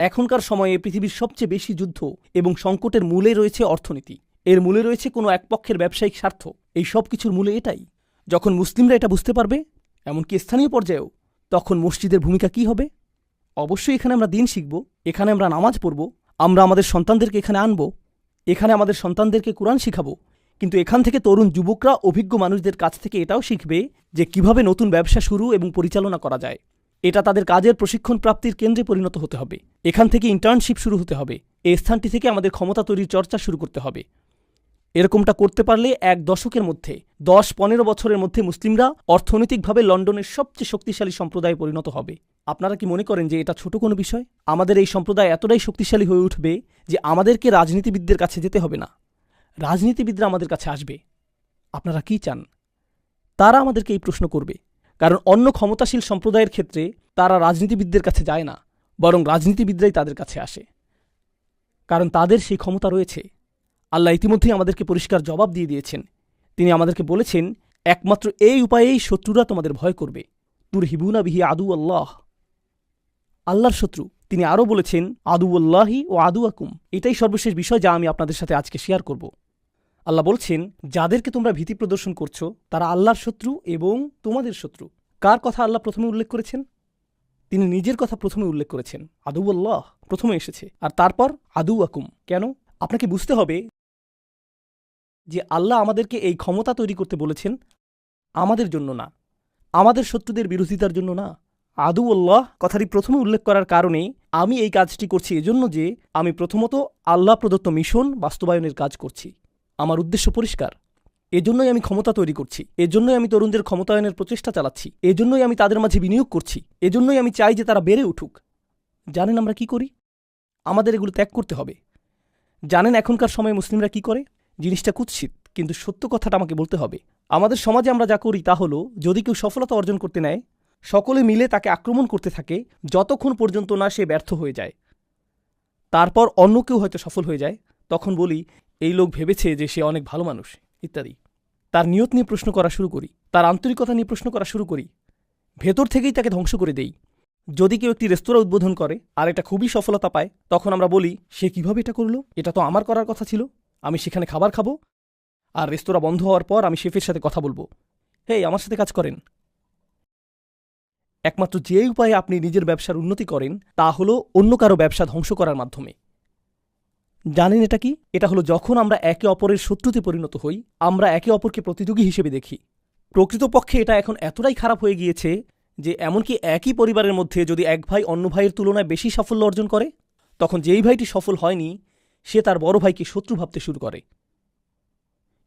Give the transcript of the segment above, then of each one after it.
এখনকার সময়ে পৃথিবীর সবচেয়ে বেশি যুদ্ধ এবং সংকটের মূলে রয়েছে অর্থনীতি। এর মূলে রয়েছে কোনো এক পক্ষের ব্যবসায়িক স্বার্থ। এই সব কিছুর মূলে এটাই। যখন মুসলিমরা এটা বুঝতে পারবে, এমনকি স্থানীয় পর্যায়েও, তখন মসজিদের ভূমিকা কি হবে? অবশ্যই এখানে আমরা দিন শিখব, এখানে আমরা নামাজ পড়ব, আমরা আমাদের সন্তানদেরকে এখানে আনব, এখানে আমাদের সন্তানদেরকে কোরআন শিখাবো। কিন্তু এখান থেকে তরুণ যুবকরা, অভিজ্ঞ মানুষদের কাছ থেকে এটাও শিখবে যে কীভাবে নতুন ব্যবসা শুরু এবং পরিচালনা করা যায়। এটা তাদের কাজের প্রশিক্ষণ প্রাপ্তির কেন্দ্রে পরিণত হতে হবে। এখান থেকে ইন্টার্নশিপ শুরু হতে হবে। এই স্থানটি থেকে আমাদের ক্ষমতা তৈরির চর্চা শুরু করতে হবে। এরকমটা করতে পারলে এক দশকের মধ্যে, দশ পনেরো বছরের মধ্যে মুসলিমরা অর্থনৈতিকভাবে লন্ডনের সবচেয়ে শক্তিশালী সম্প্রদায়ে পরিণত হবে। আপনারা কি মনে করেন যে এটা ছোট কোনো বিষয়? আমাদের এই সম্প্রদায় এতটাই শক্তিশালী হয়ে উঠবে যে আমাদেরকে রাজনীতিবিদদের কাছে যেতে হবে না। রাজনীতিবিদরা আমাদের কাছে আসবে। আপনারা কি চান? তারা আমাদেরকে এই প্রশ্ন করবে। কারণ অন্য ক্ষমতাশীল সম্প্রদায়ের ক্ষেত্রে তারা রাজনীতিবিদদের কাছে যায় না, বরং রাজনীতিবিদরাই তাদের কাছে আসে। কারণ তাদের সেই ক্ষমতা রয়েছে। আল্লাহ ইতিমধ্যেই আমাদেরকে পরিষ্কার জবাব দিয়ে দিয়েছেন। তিনি আমাদেরকে বলেছেন, একমাত্র এই উপায়েই শত্রুরা তোমাদের ভয় করবে। তুর হিবুনা বিহি আদু আল্লাহ আল্লাহর শত্রু, তিনি আরও বলেছেন আদু আল্লাহি ও আদু আকুম এটাই সর্বশেষ বিষয় যা আমি আপনাদের সাথে আজকে শেয়ার করব। আল্লাহ বলছেন, যাদেরকে তোমরা ভীতি প্রদর্শন করছ, তারা আল্লাহর শত্রু এবং তোমাদের শত্রু। কার কথা আল্লাহ প্রথমে উল্লেখ করেছেন? তিনি নিজের কথা প্রথমে উল্লেখ করেছেন। আদু আল্লাহ, প্রথমে এসেছে। আর তারপর, আদু আকুম। কেন? আপনাকে বুঝতে হবে যে আল্লাহ আমাদেরকে এই ক্ষমতা তৈরি করতে বলেছেন আমাদের জন্য না। আমাদের শত্রুদের বিরোধিতার জন্য না। আদু আল্লাহ কথাটি প্রথমে উল্লেখ করার কারণে আমি এই কাজটি করছি এজন্য যে আমি প্রথমত আল্লাহ প্রদত্ত মিশন বাস্তবায়নের কাজ করছি। আমার উদ্দেশ্য পরিষ্কার। এজন্যই আমি ক্ষমতা তৈরি করছি। এজন্যই আমি তরুণদের ক্ষমতায়নের প্রচেষ্টা চালাচ্ছি। এজন্যই আমি তাদের মাঝে বিনিয়োগ করছি। এজন্যই আমি চাই যে তারা বেড়ে উঠুক। জানেন আমরা কি করি? আমাদের এগুলো ত্যাগ করতে হবে। জানেন এখনকার সময়ে মুসলিমরা কি করে? জিনিসটা কুৎসিত, কিন্তু সত্য কথাটা আমাকে বলতে হবে। আমাদের সমাজে আমরা যা করি তা হলো, যদি কেউ সফলতা অর্জন করতে নেয়, সকলে মিলে তাকে আক্রমণ করতে থাকে, যতক্ষণ পর্যন্ত না সে ব্যর্থ হয়ে যায়। তারপর অন্য কেউ হয়তো সফল হয়ে যায়, তখন বলি এই লোক ভেবেছে যে সে অনেক ভালো মানুষ, ইত্যাদি। তার নিয়ত নিয়ে প্রশ্ন করা শুরু করি, তার আন্তরিকতা নিয়ে প্রশ্ন করা শুরু করি। ভেতর থেকেই তাকে ধ্বংস করে দেই। যদি কেউ একটি রেস্তোরাঁ উদ্বোধন করে আর এটা খুবই সফলতা পায়, তখন আমরা বলি, সে কীভাবে এটা করল? এটা তো আমার করার কথা ছিল। আমি সেখানে খাবার খাব আর রেস্তোরাঁ বন্ধ হওয়ার পর আমি শেফের সাথে কথা বলব। হেই, আমার সাথে কাজ করেন। একমাত্র যে উপায়ে আপনি নিজের ব্যবসার উন্নতি করেন, তা হলো অন্য কারও ব্যবসা ধ্বংস করার মাধ্যমে। জানেন এটা কি? এটা হলো যখন আমরা একে অপরের শত্রুতে পরিণত হই, আমরা একে অপরকে প্রতিযোগী হিসেবে দেখি। প্রকৃতপক্ষে এটা এখন এতটাই খারাপ হয়ে গিয়েছে যে এমনকি একই পরিবারের মধ্যে যদি এক ভাই অন্য ভাইয়ের তুলনায় বেশি সাফল্য অর্জন করে, তখন যেই ভাইটি সফল হয়নি, সে তার বড় ভাইকে শত্রু ভাবতে শুরু করে।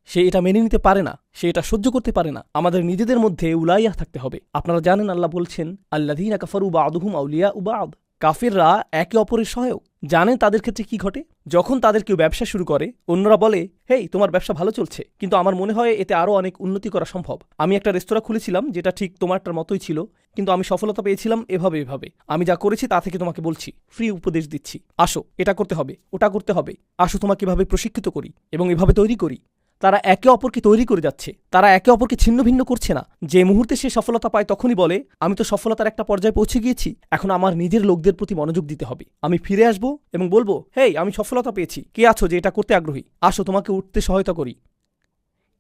সে এটা মেনে নিতে পারে না, সে এটা সহ্য করতে পারে না। আমাদের নিজেদের মধ্যে উলাইয়া থাকতে হবে। আপনারা জানেন আল্লাহ বলছেন আল্লাদিনা কাফারু বা আদহুম আউলিয়া উবাদ কাফিররা একে অপরের সহায়ক। জানেন তাদের ক্ষেত্রে কি ঘটে? যখন তাদের কেউ ব্যবসা শুরু করে, অন্যরা বলে, হেই, তোমার ব্যবসা ভালো চলছে। কিন্তু আমার মনে হয় এতে আরও অনেক উন্নতি করা সম্ভব। আমি একটা রেস্তোরাঁ খুলেছিলাম, যেটা ঠিক তোমারটার মতোই ছিল, কিন্তু আমি সফলতা পেয়েছিলাম এভাবে এভাবে। আমি যা করেছি তা থেকে তোমাকে বলছি, ফ্রি উপদেশ দিচ্ছি। আসো, এটা করতে হবে, ওটা করতে হবে। আসো তোমাকে এভাবে প্রশিক্ষিত করি এবং এভাবে তৈরি করি। তারা একে অপরকে তৈরি করে যাচ্ছে। তারা একে অপরকে ছিন্ন ভিন্ন করছে না। যে মুহূর্তে সে সফলতা পায় তখনই বলে, আমি তো সফলতার একটা পর্যায়ে পৌঁছে গিয়েছি। এখন আমার নিজের লোকদের প্রতি মনোযোগ দিতে হবে। আমি ফিরে আসব এবং বলব, হেই, আমি সফলতা পেয়েছি। কে আছো যে এটা করতে আগ্রহী? আসো তোমাকে উঠতে সহায়তা করি।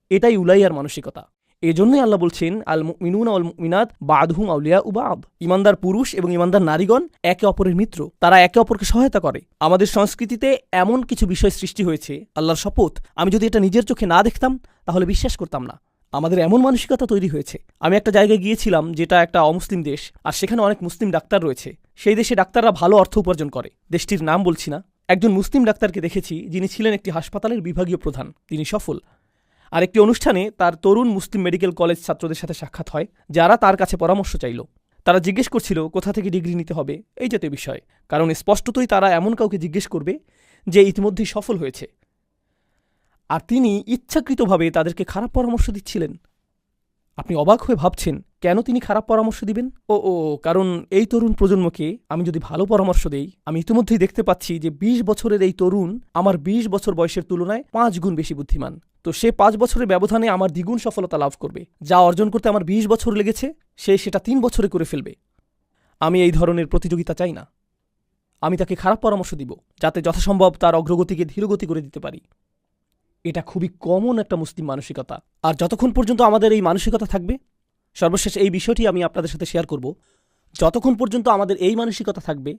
এটাই উলাইয়ার মানসিকতা। এজন্যই আল্লাহ বলছেন আল মিনুন আল মিনাত বাদহুম আউলিয়া উবাদ ইমানদার পুরুষ এবং ইমানদার নারীগণ একে অপরের মিত্র, তারা একে অপরকে সহায়তা করে। আমাদের সংস্কৃতিতে এমন কিছু বিষয় সৃষ্টি হয়েছে, আল্লাহর শপথ। আমি যদি এটা নিজের চোখে না দেখতাম, তাহলে বিশ্বাস করতাম না। আমাদের এমন মানসিকতা তৈরি হয়েছে। আমি একটা জায়গায় গিয়েছিলাম, যেটা একটা অমুসলিম দেশ, আর সেখানে অনেক মুসলিম ডাক্তার রয়েছে। সেই দেশে ডাক্তাররা ভালো অর্থ উপার্জন করে। দেশটির নাম বলছি না। একজন মুসলিম ডাক্তারকে দেখেছি, যিনি ছিলেন একটি হাসপাতালের বিভাগীয় প্রধান। তিনি সফল। আর একটি অনুষ্ঠানে তার তরুণ মুসলিম মেডিকেল কলেজ ছাত্রদের সাথে সাক্ষাৎ হয়, যারা তার কাছে পরামর্শ চাইল। তারা জিজ্ঞেস করছিল, কোথা থেকে ডিগ্রি নিতে হবে? এই জাতীয় বিষয়। কারণ স্পষ্টতই তারা এমন কাউকে জিজ্ঞেস করবে যে ইতিমধ্যেই সফল হয়েছে। আর তিনি ইচ্ছাকৃতভাবে তাদেরকে খারাপ পরামর্শ দিচ্ছিলেন। আপনি অবাক হয়ে ভাবছেন, কেন তিনি খারাপ পরামর্শ দিবেন? ও ও কারণ এই তরুণ প্রজন্মকে আমি যদি ভালো পরামর্শ দেই, আমি ইতিমধ্যেই দেখতে পাচ্ছি যে ২০ বছরের এই তরুণ আমার ২০ বছর বয়সের তুলনায় পাঁচ গুণ বেশি বুদ্ধিমান। তো সে পাঁচ বছরের ব্যবধানে আমার দ্বিগুণ সফলতা লাভ করবে। যা অর্জন করতে আমার ২০ বছর লেগেছে, সে সেটা তিন বছরে করে ফেলবে। আমি এই ধরনের প্রতিযোগিতা চাই না। আমি তাকে খারাপ পরামর্শ দিব, যাতে যথাসম্ভব তার অগ্রগতিকে ধীরগতি করে দিতে পারি। এটা খুবই কমন একটা মুসলিম মানসিকতা। আর যতক্ষণ পর্যন্ত আমাদের এই মানসিকতা থাকবে, সর্বশেষ এই বিষয়টি আমি আপনাদের সাথে শেয়ার করব। যতক্ষণ পর্যন্ত আমাদের এই মানসিকতা থাকবে,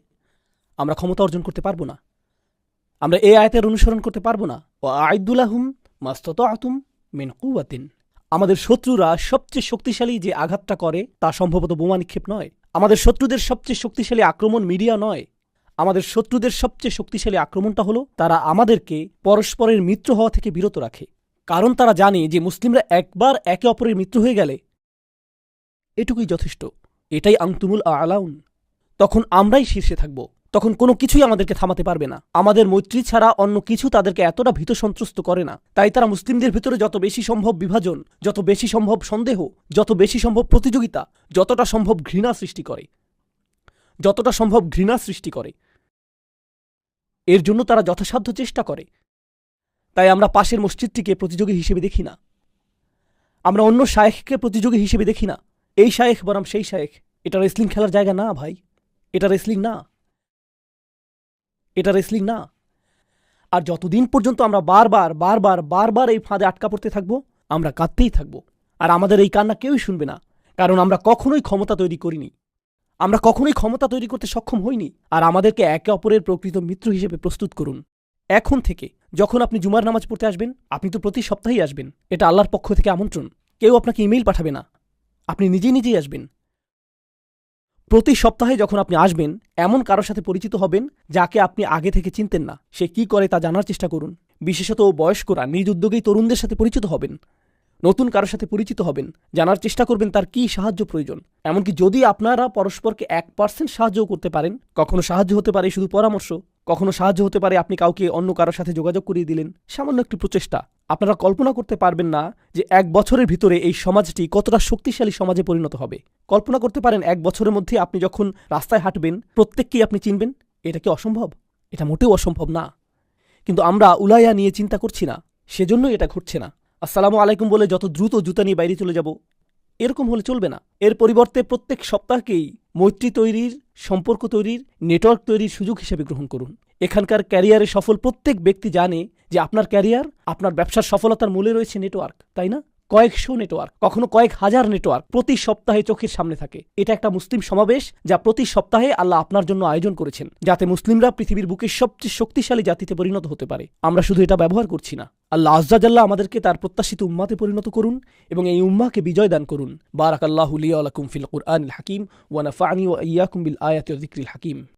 আমরা ক্ষমতা অর্জন করতে পারব না। আমরা এই আয়তের অনুসরণ করতে পারব না। ও আইদুল্লাহুম মাস্তত আতুম মেন কুয়াতিন আমাদের শত্রুরা সবচেয়ে শক্তিশালী যে আঘাতটা করে, তা সম্ভবত বোমা নিক্ষেপ নয়। আমাদের শত্রুদের সবচেয়ে শক্তিশালী আক্রমণ মিডিয়া নয়। আমাদের শত্রুদের সবচেয়ে শক্তিশালী আক্রমণটা হলো তারা আমাদেরকে পরস্পরের মিত্র হওয়া থেকে বিরত রাখে। কারণ তারা জানে যে মুসলিমরা একবার একে অপরের মিত্র হয়ে গেলে এটুকুই যথেষ্ট। এটাই আংতুমুল আলাউন। তখন আমরাই শীর্ষে থাকব। তখন কোনো কিছুই আমাদেরকে থামাতে পারবে না। আমাদের মৈত্রী ছাড়া অন্য কিছু তাদেরকে এতটা ভীত সন্ত্রস্ত করে না। তাই তারা মুসলিমদের ভিতরে যত বেশি সম্ভব বিভাজন, যত বেশি সম্ভব সন্দেহ, যত বেশি সম্ভব প্রতিযোগিতা, যতটা সম্ভব ঘৃণা সৃষ্টি করে। যতটা সম্ভব ঘৃণা সৃষ্টি করে। এর জন্য তারা যথাসাধ্য চেষ্টা করে। তাই আমরা পাশের মসজিদটিকে প্রতিযোগী হিসেবে দেখি না। আমরা অন্য শায়েখকে প্রতিযোগী হিসেবে দেখি না। এই শায়েখ বরং সেই শায়েখ। এটা রেসলিং খেলার জায়গা না ভাই। এটা রেসলিং না। এটা রেসলিং না। আর যতদিন পর্যন্ত আমরা বারবার বারবার বারবার এই ফাঁদে আটকা পড়তে থাকব, আমরা কাঁদতেই থাকব। আর আমাদের এই কান্না কেউই শুনবে না। কারণ আমরা কখনোই ক্ষমতা তৈরি করিনি। আমরা কখনোই ক্ষমতা তৈরি করতে সক্ষম হইনি। আর আমাদেরকে একে অপরের প্রকৃত মিত্র হিসেবে প্রস্তুত করুন। এখন থেকে, যখন আপনি জুমার নামাজ পড়তে আসবেন, আপনি তো প্রতি সপ্তাহেই আসবেন। এটা আল্লাহর পক্ষ থেকে আমন্ত্রণ। কেউ আপনাকে ইমেইল পাঠাবে না। আপনি নিজেই নিজেই আসবেন। প্রতি সপ্তাহে যখন আপনি আসবেন, এমন কারোর সাথে পরিচিত হবেন, যাকে আপনি আগে থেকে চিনতেন না। সে কি করে তা জানার চেষ্টা করুন। বিশেষত বয়স্করা নিজ উদ্যোগেই তরুণদের সাথে পরিচিত হবেন। নতুন কারোর সাথে পরিচিত হবেন, জানার চেষ্টা করবেন তার কি সাহায্য প্রয়োজন। এমনকি যদি আপনারা পরস্পরকে এক পার্সেন্ট সাহায্যও করতে পারেন, কখনো সাহায্য হতে পারে শুধু পরামর্শ, কখনো সাহায্য হতে পারে আপনি কাউকে অন্য কারোর সাথে যোগাযোগ করিয়ে দিলেন, সামান্য একটি প্রচেষ্টা। আপনারা কল্পনা করতে পারবেন না যে এক বছরের ভিতরে এই সমাজটি কতটা শক্তিশালী সমাজে পরিণত হবে। কল্পনা করতে পারেন এক বছরের মধ্যে আপনি যখন রাস্তায় হাঁটবেন, প্রত্যেককেই আপনি চিনবেন, এটা কি অসম্ভব? এটা মোটেও অসম্ভব না। কিন্তু আমরা উলাইয়া নিয়ে চিন্তা করছি না, সেজন্যই এটা ঘটছে না। আসসালামু আলাইকুম বলে যত দ্রুত জুতা নিয়ে বাইরে চলে যাব, এরকম হলে চলবে না। এর পরিবর্তে প্রত্যেক সপ্তাহকেই মৈত্রী তৈরির, সম্পর্ক তৈরির, নেটওয়ার্ক তৈরির সুযোগ হিসেবে গ্রহণ করুন। এখানকার ক্যারিয়ারে সফল প্রত্যেক ব্যক্তি জানে যে আপনার ক্যারিয়ার, আপনার ব্যবসার সফলতার মূলে রয়েছে নেটওয়ার্ক, তাই না? কয়েকশো নেটওয়ার্ক, কখনো কয়েক হাজার নেটওয়ার্ক প্রতি সপ্তাহে চোখের সামনে থাকে। এটা একটা মুসলিম সমাবেশ যা প্রতি সপ্তাহে আল্লাহ আপনার জন্য আয়োজন করেছেন, যাতে মুসলিমরা পৃথিবীর বুকে সবচেয়ে শক্তিশালী জাতিতে পরিণত হতে পারে। আমরা শুধু এটা ব্যবহার করছি না। আল্লাহ আজ্জাজাল্লাহ আমাদেরকে তার প্রত্যাশিত উম্মাতে পরিণত করুন এবং এই উম্মাকে বিজয় দান করুন। বারাক আল্লাহ ফিল কুরআন হাকিম ওয়ানাফানি ওয়া ইয়াকুম বিল আয়াতি ওয়া হাকিম।